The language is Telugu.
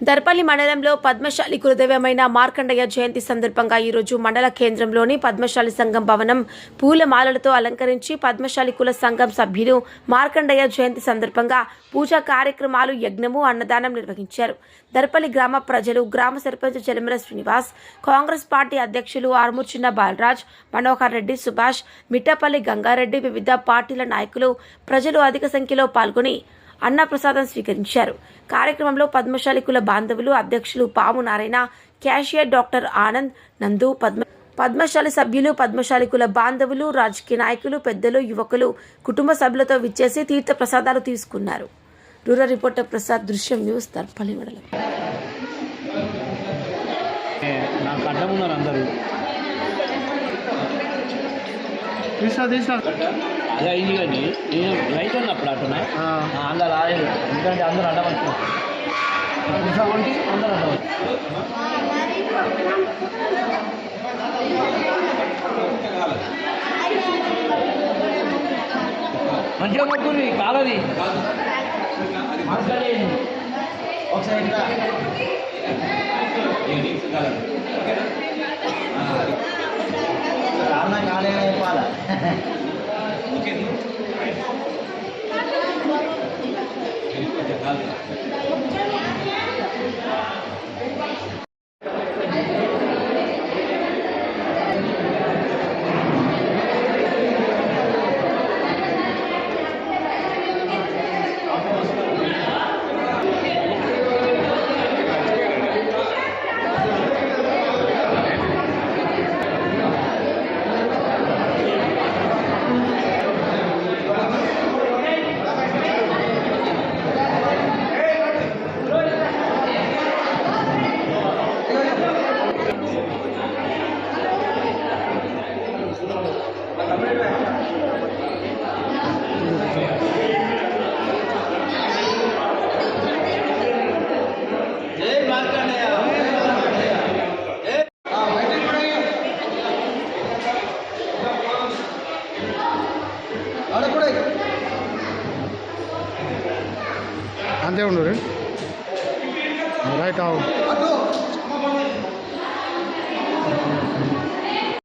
దర్పల్లి మండలంలో పద్మశాలి కులదైవమైన మార్కండయ్య జయంతి సందర్భంగా ఈరోజు మండల కేంద్రంలోని పద్మశాలి సంఘం భవనం పూలమాలలతో అలంకరించి పద్మశాలి కుల సంఘం సభ్యులు మార్కండయ్య జయంతి సందర్భంగా పూజా కార్యక్రమాలు యజ్ఞము అన్నదానం నిర్వహించారు. దర్పల్లి గ్రామ ప్రజలు గ్రామ సర్పంచ్ చెలమర శ్రీనివాస్ కాంగ్రెస్ పార్టీ అధ్యక్షులు ఆర్మూర్చిన్న బాలరాజ్ మనోహర్ రెడ్డి సుభాష్ మిట్టపల్లి గంగారెడ్డి వివిధ పార్టీల నాయకులు ప్రజలు అధిక సంఖ్యలో పాల్గొని అన్నప్రసాదం స్వీకరించారు. కార్యక్రమంలో పద్మశాలి కుల బాంధవులు అధ్యక్షులు పాము నారాయణ క్యాషియర్ డాక్టర్ ఆనంద్ నందు పద్మ పద్మశాలి సభ్యులు పద్మశాలి కుల బాంధవులు రాజకీయ నాయకులు పెద్దలు యువకులు కుటుంబ సభ్యులతో విచ్చేసి తీర్థ ప్రసాదాలు తీసుకున్నారు. రూరల్ రిపోర్టర్ ప్రసాద్ దృశ్యం న్యూస్ తర్పల్లి మండలం. ఏ, నాకు అడ్డం ఉన్నారు అందరూ. తీసా తీసా. అదే అయింది కానీ నేను రైతు ఉన్నప్పుడు అట్టున్నా అందరు రాలేదు ఎందుకంటే అందరూ అడ్డం వచ్చారు కొంటి అందరూ అడ్డం వచ్చారు మంచిగా మొక్కుని కాలది. మాట్లాడేది ఒకసారి కారణం కాలే చెప్పాలా? mungkin. Jadi ಅದೇ ಉಂಡ್ರಿ ರೈಟ್ ಅವು